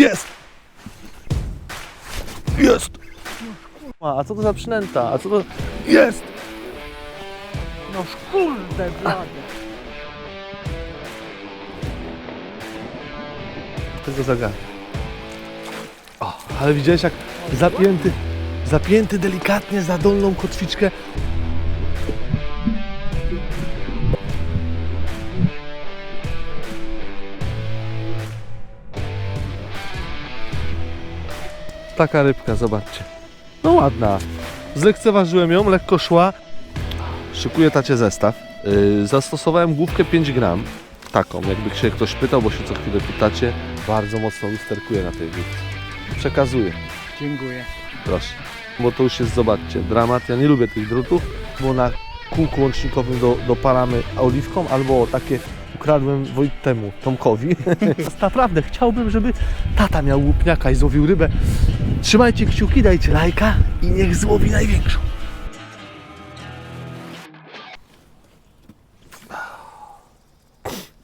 Jest! Jest! A co to za przynęta? A co to... Jest! No kurde blade. Tego zagadnę. O, ale widziałeś jak zapięty, zapięty delikatnie za dolną kotwiczkę. Taka rybka, zobaczcie. No ładna. Zlekceważyłem ją, lekko szła. Szykuję tacie zestaw. Yy, zastosowałem główkę 5 gram. Taką, jakby się ktoś pytał, bo się co chwilę pytacie. Bardzo mocno lusterkuję na tej główce. Przekazuję. Dziękuję. Proszę. Bo to już jest, zobaczcie, dramat. Ja nie lubię tych drutów, bo na kółku łącznikowym do, dopalamy oliwką albo takie ukradłem Wojtemu, Tomkowi. Naprawdę chciałbym, żeby tata miał łupniaka i złowił rybę. Trzymajcie kciuki, dajcie lajka i niech złowi największą.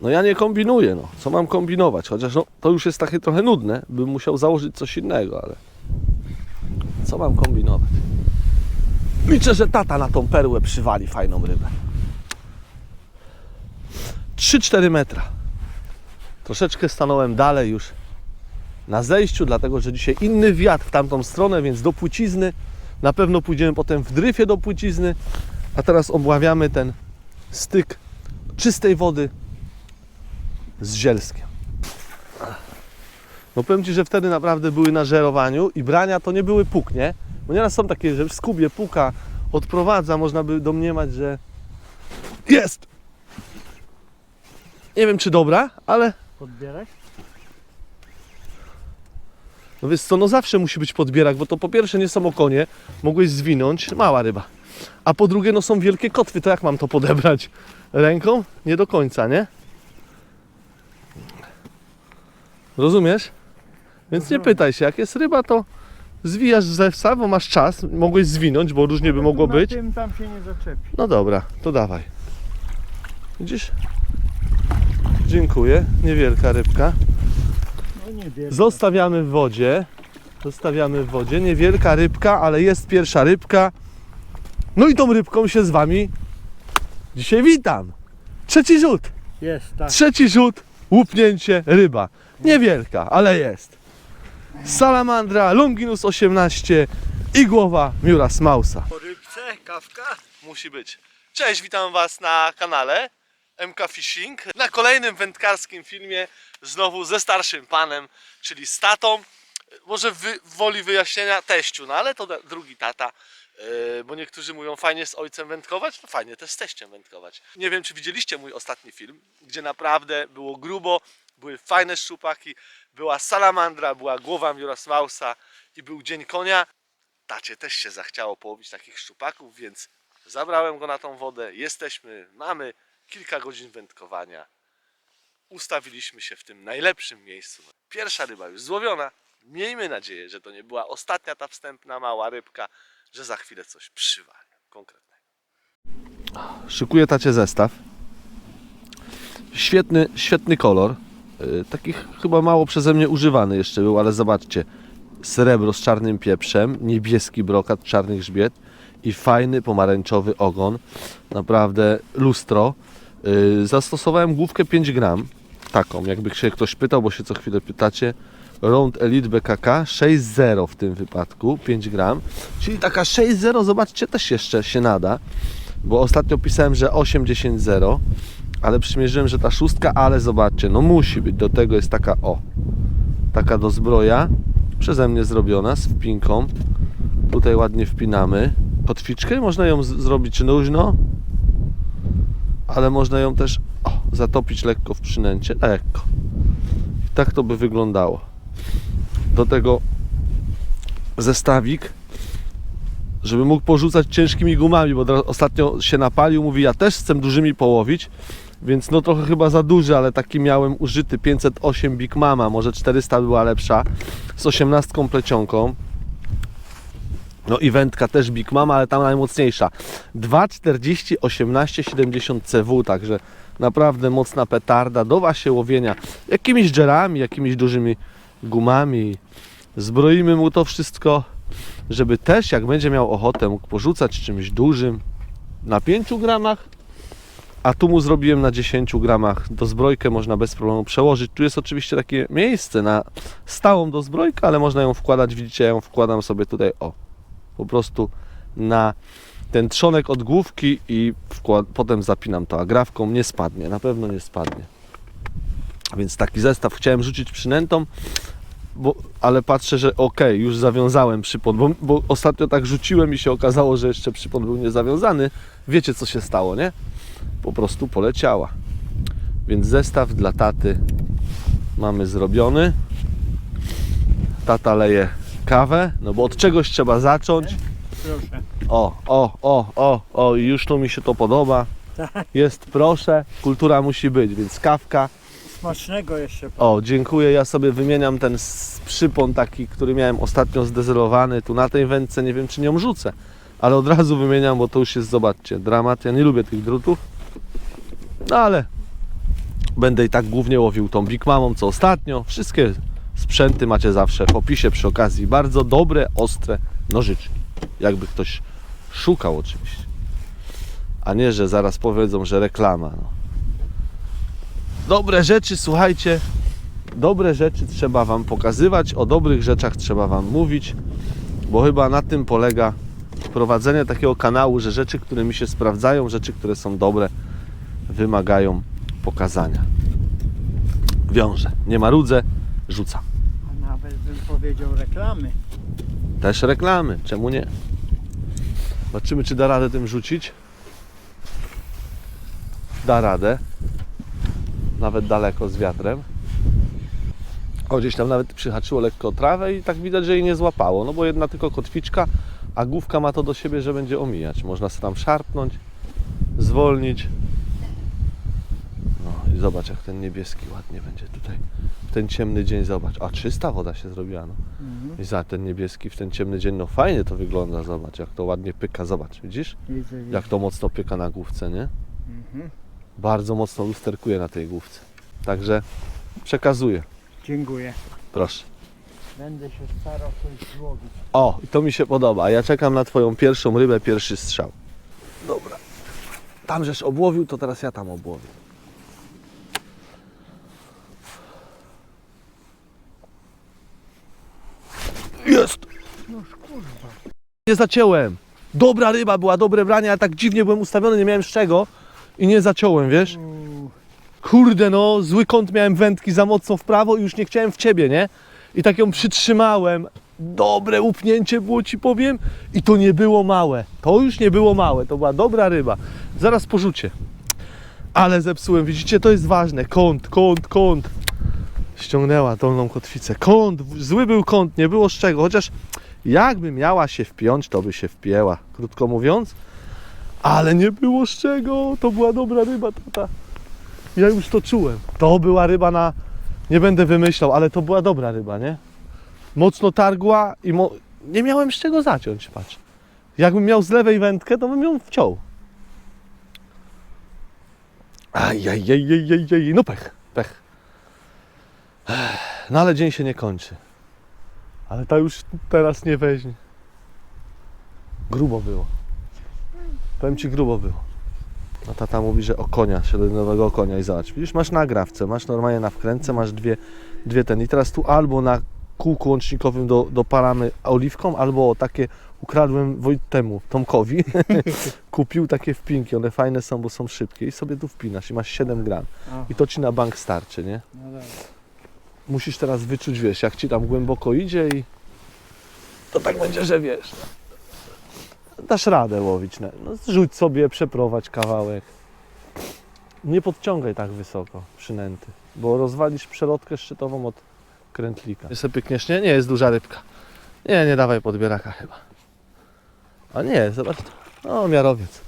No ja nie kombinuję, no. Co mam kombinować? Chociaż no, to już jest takie trochę nudne. Bym musiał założyć coś innego, ale... Co mam kombinować? Liczę, że tata na tą perłę przywali fajną rybę. 3-4 metra. Troszeczkę stanąłem dalej już na zejściu, dlatego że dzisiaj inny wiatr w tamtą stronę, więc do płcizny. Na pewno pójdziemy potem w dryfie do płcizny. A teraz obławiamy ten styk czystej wody z zielskiem. No powiem Ci, że wtedy naprawdę były na żerowaniu i brania to nie były puk, nie? Bo nieraz są takie, że w skubie puka odprowadza, można by domniemać, że jest! Nie wiem czy dobra, ale Podbierać? No wiesz co, no zawsze musi być podbierak, bo to po pierwsze nie są okonie, mogłeś zwinąć, mała ryba. A po drugie, no są wielkie kotwy, to jak mam to podebrać? Ręką? Nie do końca, nie? Rozumiesz? Więc nie pytaj się, jak jest ryba, to zwijasz zewsa, bo masz czas, mogłeś zwinąć, bo różnie by mogło być. tym tam się nie zaczepi. No dobra, to dawaj. Widzisz? Dziękuję, niewielka rybka. Zostawiamy w wodzie. Zostawiamy w wodzie. Niewielka rybka, ale jest pierwsza rybka. No i tą rybką się z Wami dzisiaj witam. Trzeci rzut. Jest, tak. Trzeci rzut, łupnięcie, ryba. Niewielka, ale jest. Salamandra, Longinus 18 i głowa Miura Mausa. Po rybce, kawka. Musi być. Cześć, witam Was na kanale MK Fishing. Na kolejnym wędkarskim filmie, znowu ze starszym panem, czyli z tatą. Może wy, woli wyjaśnienia teściu, no ale to drugi tata. Yy, bo niektórzy mówią fajnie z ojcem wędkować, no fajnie też z teściem wędkować. Nie wiem, czy widzieliście mój ostatni film, gdzie naprawdę było grubo, były fajne szczupaki, była salamandra, była głowa Miurasmausa i był dzień konia. Tacie też się zachciało połowić takich szczupaków, więc zabrałem go na tą wodę. Jesteśmy, mamy kilka godzin wędkowania. Ustawiliśmy się w tym najlepszym miejscu. Pierwsza ryba już złowiona. Miejmy nadzieję, że to nie była ostatnia ta wstępna mała rybka, że za chwilę coś przywali konkretnego. Szykuję tacie zestaw. Świetny, świetny kolor. Yy, Takich chyba mało przeze mnie używany jeszcze był, ale zobaczcie. Srebro z czarnym pieprzem, niebieski brokat, czarny grzbiet i fajny pomarańczowy ogon. Naprawdę lustro. Yy, Zastosowałem główkę 5 gram. Taką, jakby się ktoś pytał, bo się co chwilę pytacie. Round Elite BKK 6.0 w tym wypadku, 5 gram. Czyli taka 6.0, zobaczcie, też jeszcze się nada. Bo ostatnio pisałem, że 8.10.0 ale przymierzyłem, że ta szóstka, ale zobaczcie, no musi być. Do tego jest taka o, taka do zbroja, przeze mnie zrobiona z wpinką. Tutaj ładnie wpinamy. Kotwiczkę można ją zrobić luźno, ale można ją też o, zatopić lekko w przynęcie, lekko. I tak to by wyglądało. Do tego zestawik, żeby mógł porzucać ciężkimi gumami, bo ostatnio się napalił, mówi ja też chcę dużymi połowić, więc no trochę chyba za duży, ale taki miałem użyty 508 Big Mama, może 400 była lepsza, z 18 plecionką. No i wędka też Big Mama, ale tam najmocniejsza. 2,40, 18, 70 CW, także naprawdę mocna petarda do właśnie łowienia jakimiś dżerami, jakimiś dużymi gumami. Zbroimy mu to wszystko, żeby też jak będzie miał ochotę mógł porzucać czymś dużym na 5 gramach, a tu mu zrobiłem na 10 gramach. Do zbrojkę można bez problemu przełożyć. Tu jest oczywiście takie miejsce na stałą dozbrojkę, ale można ją wkładać, widzicie, ja ją wkładam sobie tutaj, o, po prostu na ten trzonek od główki i wkład, potem zapinam to agrafką, nie spadnie, na pewno nie spadnie. Więc taki zestaw chciałem rzucić przynętą, bo, ale patrzę, że okej, już zawiązałem przypon, bo, bo ostatnio tak rzuciłem i się okazało, że jeszcze przypon był niezawiązany. Wiecie co się stało, nie? Po prostu poleciała. Więc zestaw dla taty mamy zrobiony. Tata leje kawę, no bo od czegoś trzeba zacząć. Proszę. O, o, o, o, o, i już tu mi się to podoba. Tak. Jest proszę, kultura musi być, więc kawka. Smacznego jeszcze. O, dziękuję, ja sobie wymieniam ten s- przypon taki, który miałem ostatnio zdezerowany. Tu na tej wędce nie wiem czy nią rzucę, ale od razu wymieniam, bo to już jest, zobaczcie, dramat. Ja nie lubię tych drutów, no ale będę i tak głównie łowił tą Big Mamą, co ostatnio. Wszystkie sprzęty macie zawsze w opisie przy okazji. Bardzo dobre, ostre nożyczki. Jakby ktoś szukał oczywiście. A nie, że zaraz powiedzą, że reklama. No. Dobre rzeczy, słuchajcie, dobre rzeczy trzeba Wam pokazywać, o dobrych rzeczach trzeba Wam mówić, bo chyba na tym polega prowadzenie takiego kanału, że rzeczy, które mi się sprawdzają, rzeczy, które są dobre, wymagają pokazania. Wiążę, nie marudzę, rzucam. A nawet bym powiedział reklamy. Też reklamy, czemu nie? Zobaczymy, czy da radę tym rzucić. Da radę. Nawet daleko z wiatrem. O, gdzieś tam nawet przyhaczyło lekko trawę i tak widać, że jej nie złapało. No bo jedna tylko kotwiczka, a główka ma to do siebie, że będzie omijać. Można sobie tam szarpnąć, zwolnić. I zobacz, jak ten niebieski ładnie będzie tutaj. W ten ciemny dzień, zobacz. A czysta woda się zrobiła, no. Mhm. I za ten niebieski w ten ciemny dzień, no fajnie to wygląda, zobacz, jak to ładnie pyka, zobacz, widzisz? Widzę, widzę. Jak to mocno pyka na główce, nie? Mhm. Bardzo mocno lusterkuje na tej główce. Także przekazuję, Dziękuję. proszę. Będę się starał coś złowić. O, i to mi się podoba. Ja czekam na twoją pierwszą rybę, pierwszy strzał. Dobra. Tam żeś obłowił, to teraz ja tam obłowię. Jest! Nie zaciąłem. Dobra ryba była, dobre branie, ale tak dziwnie byłem ustawiony, nie miałem z czego i nie zaciąłem, wiesz? Kurde no, zły kąt miałem wędki za mocno w prawo i już nie chciałem w ciebie, nie? I tak ją przytrzymałem. Dobre upnięcie było ci powiem i to nie było małe. To już nie było małe, to była dobra ryba. Zaraz porzucie. Ale zepsułem, widzicie, to jest ważne. Kąt, kąt, kąt. Ściągnęła dolną kotwicę. Kąt, zły był kąt, nie było z czego. Chociaż jakby miała się wpiąć, to by się wpięła, krótko mówiąc. Ale nie było z czego, to była dobra ryba, tata. Ja już to czułem. To była ryba na. Nie będę wymyślał, ale to była dobra ryba, nie? Mocno targła i mo... nie miałem z czego zaciąć, patrz. Jakbym miał z lewej wędkę, to bym ją wciął. Ajajajajajaj, no pech, pech. No ale dzień się nie kończy. Ale ta już teraz nie weźmie. Grubo było. Powiem ci, grubo było. A tata mówi, że o konia, siedemnowego konia i zobacz. Widzisz, masz nagrawce, masz normalnie na wkręce, masz dwie, dwie ten. I teraz tu albo na kółku łącznikowym do, dopalamy oliwką, albo takie ukradłem Wojtemu, Tomkowi. Kupił takie wpinki, one fajne są, bo są szybkie i sobie tu wpinasz i masz 7 gram. I to ci na bank starczy, nie? no dobra. Musisz teraz wyczuć, wiesz, jak ci tam głęboko idzie i to tak będzie, że wiesz. Dasz radę łowić. No, no zrzuć sobie, przeprowadź kawałek. Nie podciągaj tak wysoko przynęty, bo rozwalisz przelotkę szczytową od krętlika. Jest pykniesz, nie? Nie, jest duża rybka. Nie, nie dawaj podbieraka chyba. A nie, zobacz. O, miarowiec.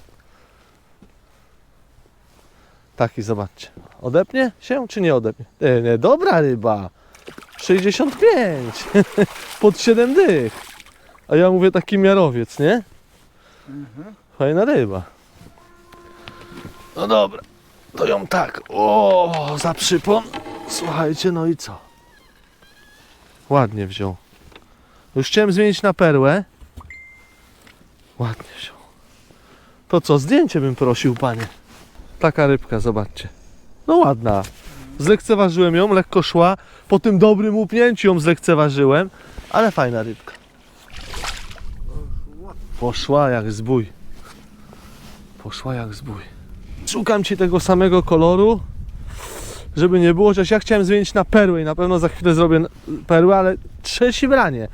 Taki, zobaczcie. Odepnie się czy nie odepnie? Nie, nie, dobra ryba. 65. Pod 7 dych. A ja mówię taki miarowiec, nie? Mhm. Fajna ryba. No dobra, to ją tak. O, za przypon. Słuchajcie, no i co? Ładnie wziął. Już chciałem zmienić na perłę. Ładnie wziął. To co, zdjęcie bym prosił, panie. Taka rybka, zobaczcie. No ładna. Zlekceważyłem ją, lekko szła. Po tym dobrym łupnięciu ją zlekceważyłem, ale fajna rybka. Poszła jak zbój. Poszła jak zbój. Szukam ci tego samego koloru, żeby nie było, chociaż ja chciałem zmienić na perłę i na pewno za chwilę zrobię perłę, ale trzecie branie.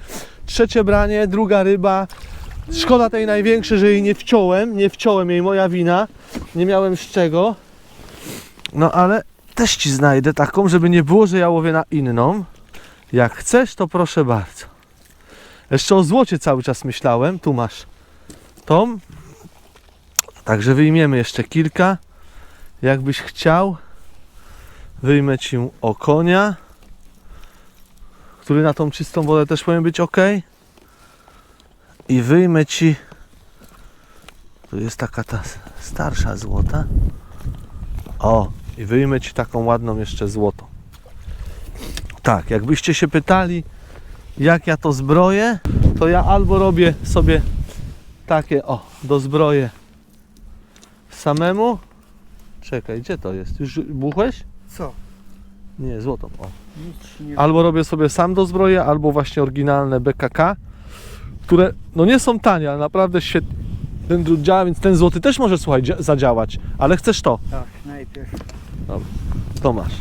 Trzecie branie, druga ryba. Szkoda tej największej, że jej nie wciąłem. Nie wciąłem jej, moja wina. Nie miałem z czego. No ale też ci znajdę taką, żeby nie było, że ja łowię na inną. Jak chcesz, to proszę bardzo. Jeszcze o złocie cały czas myślałem. Tu masz tą. Także wyjmiemy jeszcze kilka. Jakbyś chciał, wyjmę ci o konia, który na tą czystą wodę też powinien być ok. I wyjmę ci. Tu jest taka ta starsza złota. O, i wyjmę ci taką ładną jeszcze złotą. Tak, jakbyście się pytali, jak ja to zbroję, to ja albo robię sobie takie, o, dozbroję samemu. Czekaj, gdzie to jest? Już buchłeś? Co? Nie, złotą, o. Albo robię sobie sam dozbroję, albo właśnie oryginalne BKK, które no nie są tanie, ale naprawdę świetnie ten drut działa, więc ten złoty też może, słuchaj, dzia- zadziałać, ale chcesz to, Tak, najpierw. to masz.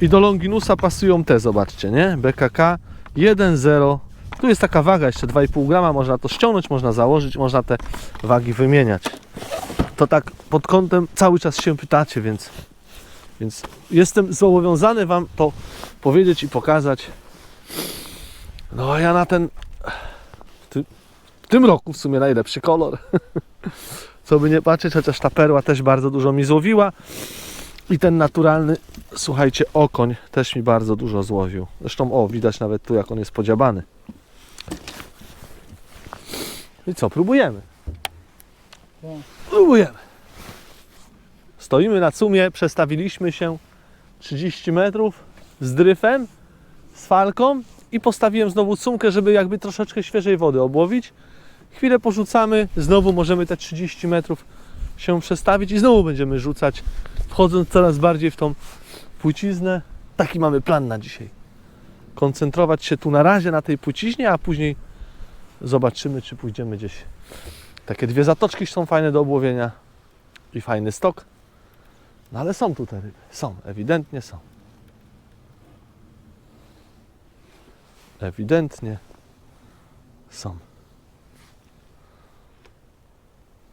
I do Longinusa pasują te, zobaczcie, nie? BKK 1,0. Tu jest taka waga, jeszcze 2,5 grama, można to ściągnąć, można założyć, można te wagi wymieniać. To tak pod kątem cały czas się pytacie, więc, więc jestem zobowiązany Wam to powiedzieć i pokazać. No a ja na ten w, ty, w tym roku w sumie najlepszy kolor. Co by nie patrzeć, chociaż ta perła też bardzo dużo mi złowiła. I ten naturalny, słuchajcie, okoń też mi bardzo dużo złowił. Zresztą, o, widać nawet tu, jak on jest podziabany. I co, próbujemy? Próbujemy. Stoimy na cumie, przestawiliśmy się 30 metrów z dryfem, z falką i postawiłem znowu cumkę, żeby jakby troszeczkę świeżej wody obłowić. Chwilę porzucamy, znowu możemy te 30 metrów się przestawić i znowu będziemy rzucać, wchodząc coraz bardziej w tą płciznę. Taki mamy plan na dzisiaj. Koncentrować się tu na razie na tej płciźnie, a później zobaczymy, czy pójdziemy gdzieś. Takie dwie zatoczki są fajne do obłowienia i fajny stok. No ale są tu te ryby. Są, ewidentnie są. Ewidentnie są.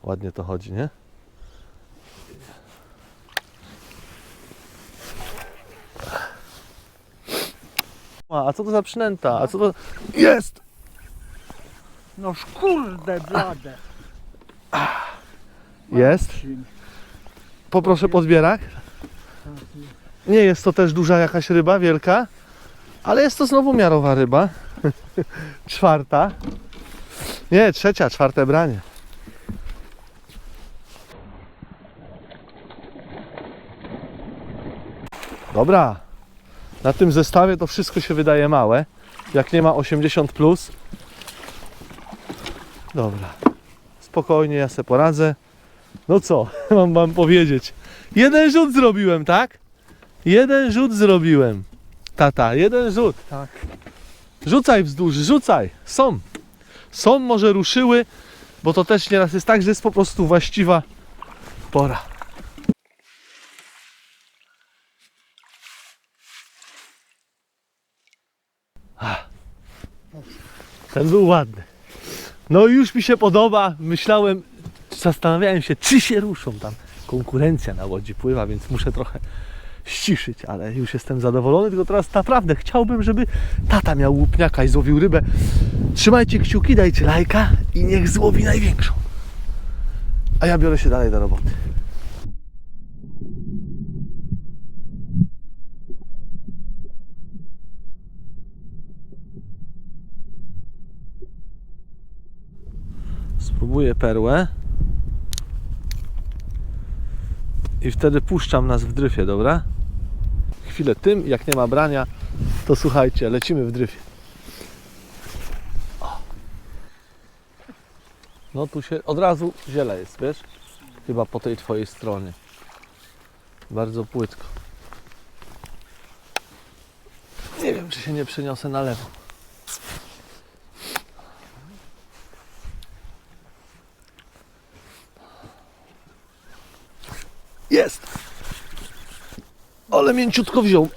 Ładnie to chodzi, nie? A, a co to za przynęta? A co to... Jest! No kurde blade. Jest. Poproszę podbierak. Nie jest to też duża jakaś ryba, wielka, ale jest to znowu miarowa ryba. Czwarta. Nie, trzecia, czwarte branie. Dobra. Na tym zestawie to wszystko się wydaje małe. Jak nie ma 80 plus. Dobra. Spokojnie, ja se poradzę. No co, mam wam powiedzieć. Jeden rzut zrobiłem, tak? Jeden rzut zrobiłem. Tata, jeden rzut. Tak. Rzucaj wzdłuż, rzucaj. Są. Są, może ruszyły, bo to też nieraz jest tak, że jest po prostu właściwa pora. Ten był ładny. No i już mi się podoba. Myślałem, zastanawiałem się, czy się ruszą tam. Konkurencja na łodzi pływa, więc muszę trochę ściszyć, ale już jestem zadowolony. Tylko teraz naprawdę chciałbym, żeby tata miał łupniaka i złowił rybę. Trzymajcie kciuki, dajcie lajka i niech złowi największą. A ja biorę się dalej do roboty. Próbuję perłę. I wtedy puszczam nas w dryfie, dobra? Chwilę tym, jak nie ma brania, to słuchajcie, lecimy w dryfie. No tu się od razu ziele jest, wiesz? Chyba po tej twojej stronie. Bardzo płytko. Nie wiem, czy się nie przeniosę na lewo. Jest! Ale mięciutko wziął.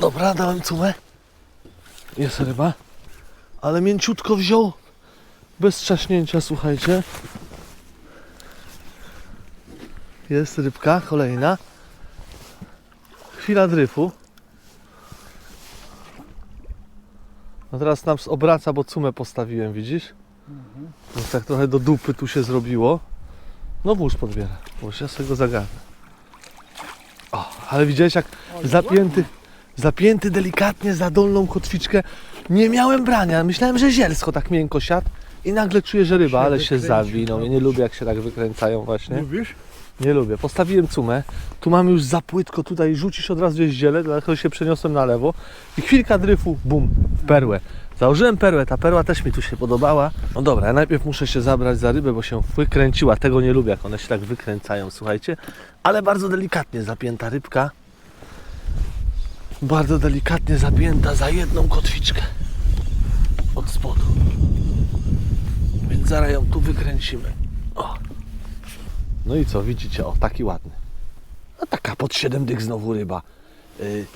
Dobra, dałem cumę. Jest ryba. Ale mięciutko wziął. Bez trzaśnięcia, słuchajcie. Jest rybka, kolejna. Chwila dryfu. No teraz nam obraca, bo cumę postawiłem, widzisz? Więc tak trochę do dupy tu się zrobiło. No włóż podbiera. Włóż, ja sobie go zagarnę. O, ale widziałeś jak zapięty, zapięty delikatnie za dolną kotwiczkę. Nie miałem brania. Myślałem, że zielsko tak miękko siadł. I nagle czuję, że ryba, ale się zawinął. Ja nie lubię jak się tak wykręcają właśnie. Lubisz? Nie lubię. Postawiłem cumę. Tu mam już za płytko. Tutaj rzucisz od razu jest ziele, dlatego się przeniosłem na lewo. I chwilka dryfu, bum, w perłę. Założyłem perłę, ta perła też mi tu się podobała. No dobra, ja najpierw muszę się zabrać za rybę, bo się wykręciła. Tego nie lubię, jak one się tak wykręcają, słuchajcie. Ale bardzo delikatnie zapięta rybka. Bardzo delikatnie zapięta za jedną kotwiczkę. Od spodu. Więc zaraz ją tu wykręcimy. O. No i co, widzicie, o, taki ładny. A taka pod 7 dych znowu ryba. Y...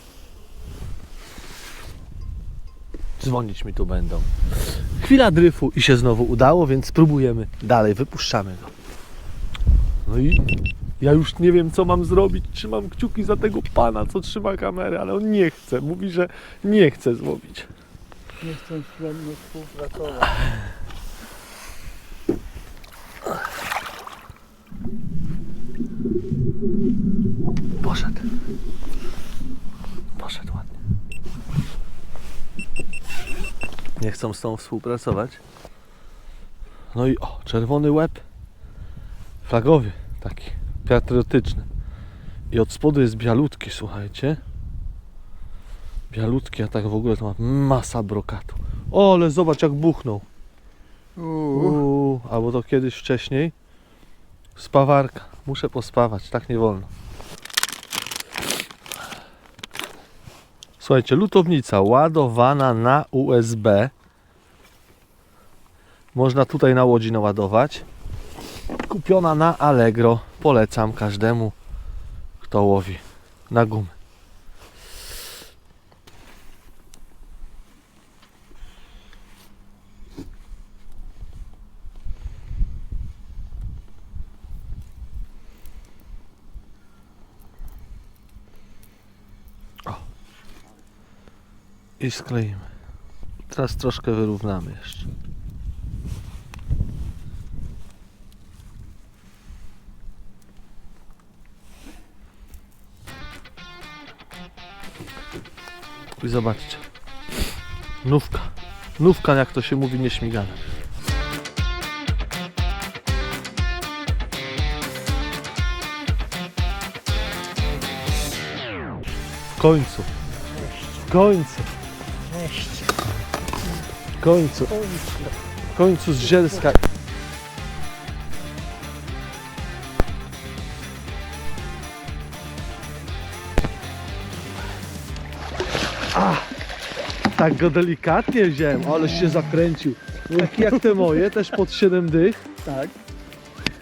Dzwonić mi tu będą. Chwila dryfu i się znowu udało, więc spróbujemy dalej, wypuszczamy go. No i ja już nie wiem, co mam zrobić. Trzymam kciuki za tego pana, co trzyma kamerę, ale on nie chce. Mówi, że nie chce złowić. Nie chcę ze mną współpracować. Poszedł. Poszedł ładnie. Nie chcą z tą współpracować. No i o, czerwony łeb. Flagowy, taki patriotyczny. I od spodu jest bialutki, słuchajcie. Bialutki, a tak w ogóle to ma masa brokatu. O, ale zobacz jak buchnął. Uuu. Albo to kiedyś wcześniej. Spawarka. Muszę pospawać, tak nie wolno. Słuchajcie, lutownica ładowana na USB. Można tutaj na łodzi naładować. Kupiona na Allegro. Polecam każdemu, kto łowi na gumy. I skleimy. Teraz troszkę wyrównamy jeszcze. I zobaczcie. Nówka. Nówka, jak to się mówi, nieśmigana. W końcu. W końcu. Końcu. W końcu z Zielska. A, tak go delikatnie wziąłem, ale się zakręcił. Taki jak te moje, też pod 7 dych. Tak.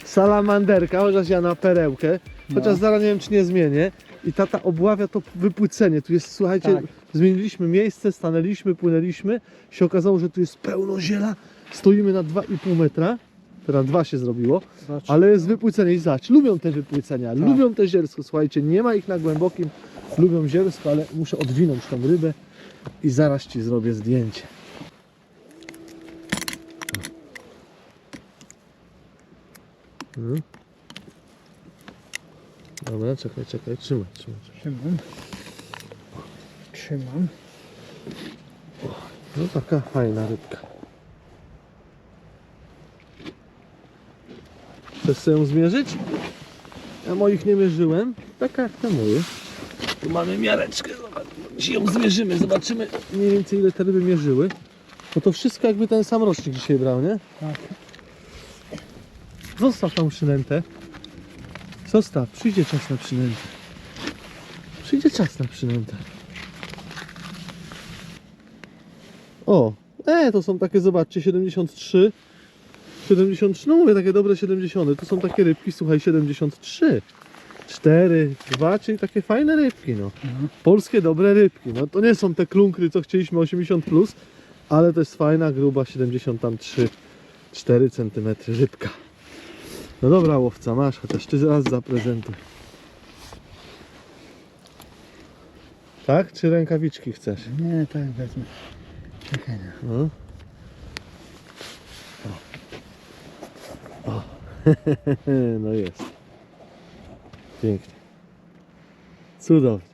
Salamanderka, chociaż ja na perełkę. Chociaż No. zaraz nie wiem, czy nie zmienię. I tata obławia to wypłycenie. Tu jest, słuchajcie, Tak. zmieniliśmy miejsce, stanęliśmy, płynęliśmy. Się okazało, że tu jest pełno ziela. Stoimy na 2,5 metra. Teraz dwa się zrobiło. Zobacz. Ale jest wypłycenie i zobacz, lubią te wypłycenia, Tak. lubią te zielsko. Słuchajcie, nie ma ich na głębokim, lubią zielsko, ale muszę odwinąć tą rybę i zaraz Ci zrobię zdjęcie. Mhm. Dobra, czekaj, czekaj, trzymaj, trzymaj. Trzymam. Trzymam. No taka fajna rybka. Chcesz sobie ją zmierzyć? Ja moich nie mierzyłem. Taka jak te moje. Tu mamy miareczkę. Zobacz, ją zmierzymy. Zobaczymy mniej więcej ile te ryby mierzyły. No to wszystko jakby ten sam rocznik dzisiaj brał, nie? Tak. Zostaw tą przynętę. Zostaw, przyjdzie czas na przynętę. Przyjdzie czas na przynętę. O, e, to są takie, zobaczcie, 73. 73, no mówię, takie dobre 70. To są takie rybki, słuchaj, 73. 4, 2, czyli takie fajne rybki, no. Mhm. Polskie dobre rybki. No to nie są te klunkry, co chcieliśmy 80 plus, ale to jest fajna, gruba 73, 4 cm rybka. No dobra, łowca, masz, chociaż ty zaraz zaprezentuj. Tak? Czy rękawiczki chcesz? Nie, tak wezmę. Czekaj no. No. O. o. no jest. Pięknie. Cudownie.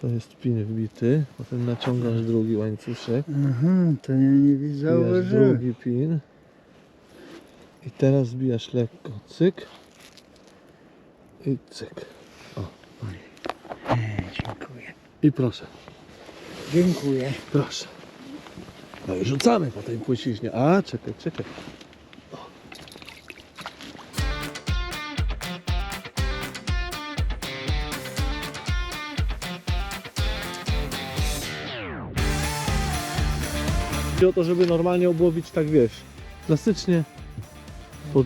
To jest pin wbity, potem naciągasz drugi łańcuszek. Aha, to ja nie Wbijasz zauważyłem. drugi pin. I teraz zbijasz lekko. Cyk. I cyk. E, dziękuję. I proszę. Dziękuję. Proszę. No i rzucamy po tej płyciźnie. A, czekaj, czekaj. O. Chodzi o to, żeby normalnie obłowić tak, wiesz, klasycznie, po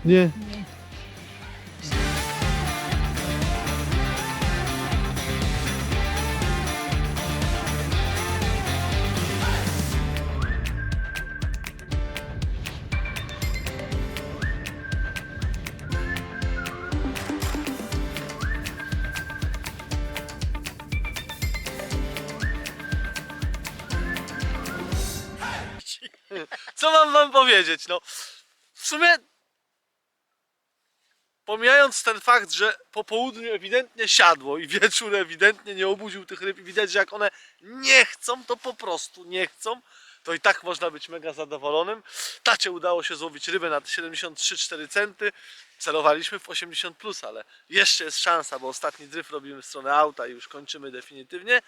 pomijając ten fakt, że po południu ewidentnie siadło i wieczór ewidentnie nie obudził tych ryb i widać, że jak one nie chcą, to po prostu nie chcą, to i tak można być mega zadowolonym. Tacie udało się złowić rybę na 73-4 centy. Celowaliśmy w 80 plus, ale jeszcze jest szansa, bo ostatni dryf robimy w stronę auta i już kończymy definitywnie.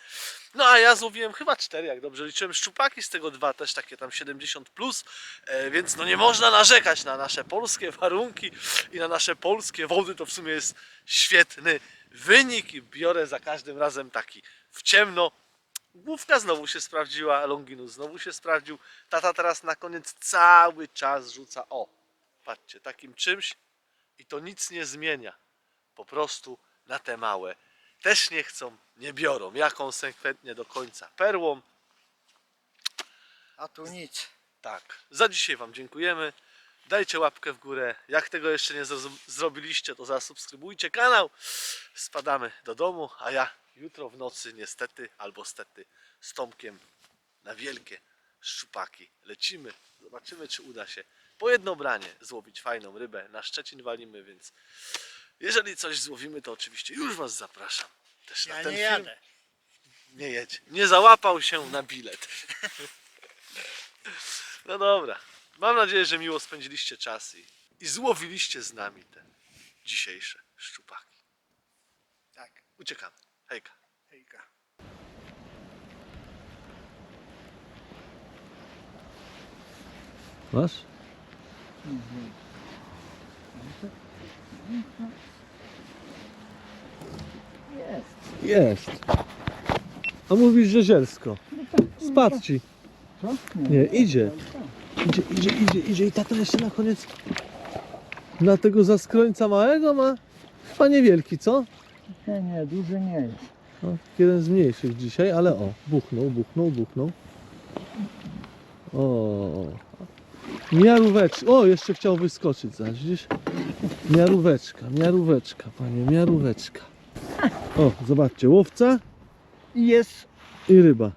No a ja złowiłem chyba 4, jak dobrze liczyłem, szczupaki, z tego dwa też takie tam 70 plus, e, więc no nie można narzekać na nasze polskie warunki i na nasze polskie wody, to w sumie jest świetny wynik i biorę za każdym razem taki w ciemno. Główka znowu się sprawdziła, Longinus znowu się sprawdził. Tata teraz na koniec cały czas rzuca, o, patrzcie, takim czymś i to nic nie zmienia. Po prostu na te małe też nie chcą, nie biorą. Ja konsekwentnie do końca perłą. A tu nic. Tak, za dzisiaj Wam dziękujemy. Dajcie łapkę w górę. Jak tego jeszcze nie zrobiliście, to zasubskrybujcie kanał. Spadamy do domu, a ja jutro w nocy niestety albo stety z Tomkiem na wielkie szczupaki lecimy. Zobaczymy, czy uda się po jedno branie złowić fajną rybę. Na Szczecin walimy, więc jeżeli coś złowimy, to oczywiście już Was zapraszam. Też na Ja ten nie film. jadę. Nie jedź. Nie załapał się na bilet. No dobra. Mam nadzieję, że miło spędziliście czas i, i złowiliście z nami te dzisiejsze szczupaki. Tak. Uciekamy. Hejka. Hejka. Masz? Jest. Jest. A mówisz, że zielsko. Spadł ci. Co? Nie, idzie. Idzie, idzie, idzie, idzie. I tata jeszcze na koniec na tego zaskrońca małego ma chyba niewielki, co? Nie, nie, duży nie jest. No, jeden z mniejszych dzisiaj, ale o, buchnął, buchnął, buchnął. O, miaróweczka. O, jeszcze chciał wyskoczyć, zaś widzisz? Miaróweczka, miaróweczka, panie, miaróweczka. O, zobaczcie, łowca Jest. i ryba.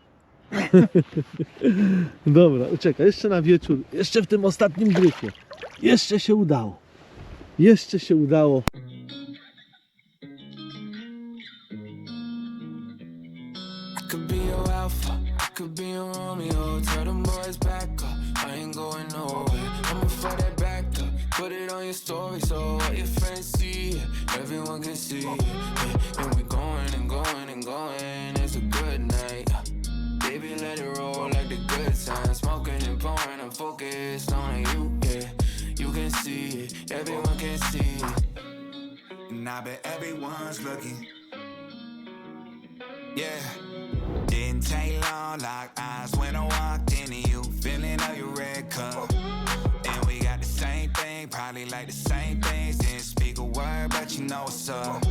Dobra, uciekaj, jeszcze na wieczór, jeszcze w tym ostatnim gryfie. Jeszcze się udało. Jeszcze się udało. See and we going and going and going. It's a good night. Baby, let it roll like the good times. Smoking and pouring, I'm focused on you. Yeah, you can see it. Everyone can see it. And I bet everyone's looking. Yeah. Didn't take long, lock eyes when I know what's up.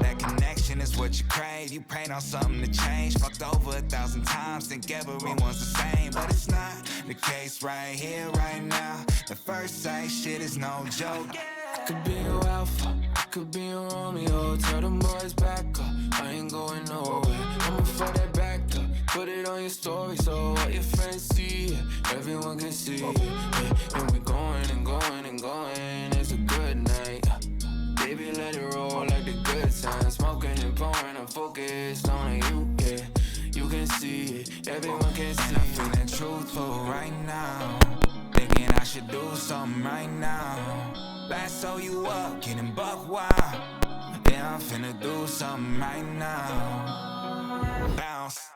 That connection is what you crave. You prayed on something to change. Fucked over a thousand times, think everyone's the same. But it's not the case right here, right now. The first sight shit is no joke. I could be your alpha, I could be your Romeo. Tell them boys back up, I ain't going nowhere. I'ma fuck that back up, put it on your story so all your friends see it. Everyone can see it. Yeah, and we're going and going and going. It's a good. Baby, let it roll like the good times. Smoking and pouring, I'm focused on you. Yeah, you can see it. Everyone can see And I'm feeling truthful right now. Thinking I should do something right now. Lasso you up, getting buck wild. Yeah, I'm finna do something right now. Bounce.